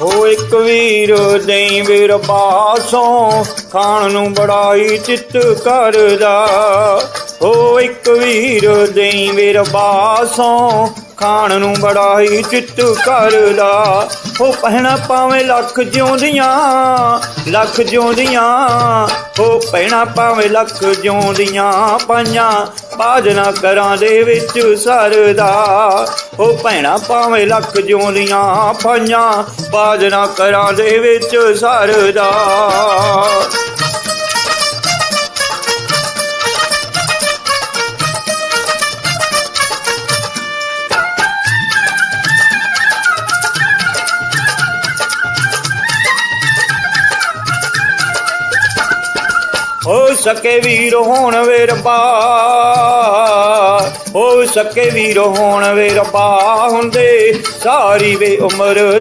ਹੋ ਇੱਕ ਵੀਰ ਦੇਈ ਵੀਰ ਬਾਸੋਂ ਖਾਣ ਨੂੰ ਬੜਾ ਹੀ ਚਿੱਤ ਕਰਦਾ। ਹੋ ਇੱਕ ਵੀਰ ਦੇਈ ਵੀਰ ਬਾਸੋਂ ਖਾਣ ਨੂੰ ਬੜਾ ਹੀ ਚਿੱਤ ਕਰਦਾ। ਹੋ ਪਹਿਣਾ ਪਾਵੇਂ ਲੱਖ ਜਿਉਂਦੀਆਂ ਲੱਖ ਜਿਉਂਦੀਆਂ ਹੋ ਪਹਿਣਾ ਪਾਵੇਂ ਲੱਖ ਜਿਉਂਦੀਆਂ ਪਾਈਆਂ। ਬਾਜਨਾ ਕਰਾਂ ਦੇ ਵਿੱਚ ਸਰਦਾ। ਉਹ ਭੈਣਾ ਪਾਵੇਂ ਲੱਖ ਜਿਉਂਦੀਆਂ ਪਾਈਆਂ ਬਾਜਨਾ ਕਰਾਂ ਦੇ ਵਿੱਚ ਸਰਦਾ। ਹੋ ਸਕੇ ਵੀਰ ਹੋਣ ਵੇ ਰੱਬਾ। ਹੋ ਸਕੇ ਵੀਰ ਹੋਣ ਵੇ ਰੱਬਾ ਹੁੰਦੇ ਸਾਰੀ ਵੇ ਉਮਰ।